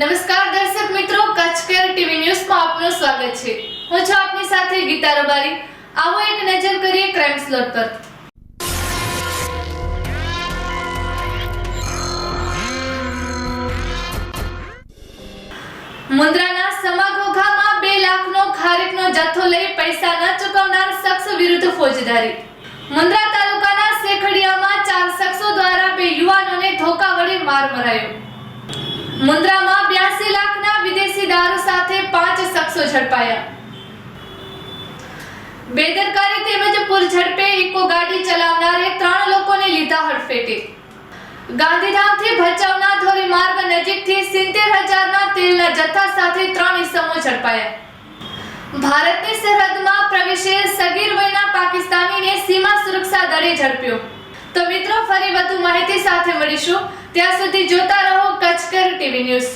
નમસ્કાર દર્શક મિત્રો કચ્છકેર ટીવી ન્યૂઝમાં આપનું સ્વાગત છે. હું છું આપની સાથે ગીતા રબારી. આવો એક નજર કરીએ ક્રાઇમ સ્લોટ પર. મુન્દ્રાના સમાગોઘામાં બે લાખનો ખારેકનો જથ્થો લઈ પૈસા ન ચૂકવનાર શખ્સ વિરુદ્ધ ફોજદારી. મુન્દ્રા તાલુકાના શેખડીયામાં ચાર શખ્સો દ્વારા બે યુવાનોને ધોકા વડે માર મરાયો. મુન્દ્રામાં ઝડપાયા બેદરકારી તેમજ પૂર ઝડપે ઇકો ગાડી ચલાવનારે ત્રણ લોકોને લીધા હડફેટે. ગાંધીધામથી ભચાઉના ધોરીમાર્ગ નજીકથી સિત્તેર હજારના તેલના જથ્થા સાથે ત્રણ ઇસમો ઝડપાયા. ભારતની સરહદમાં પ્રવેશે સગીર વયના પાકિસ્તાનીને સીમા સુરક્ષા દળે ઝડપ્યો. તો મિત્રો, ફરી વધુ માહિતી સાથે મળીશું. ત્યાં સુધી જોતા રહો કચકર ટીવી ન્યૂઝ.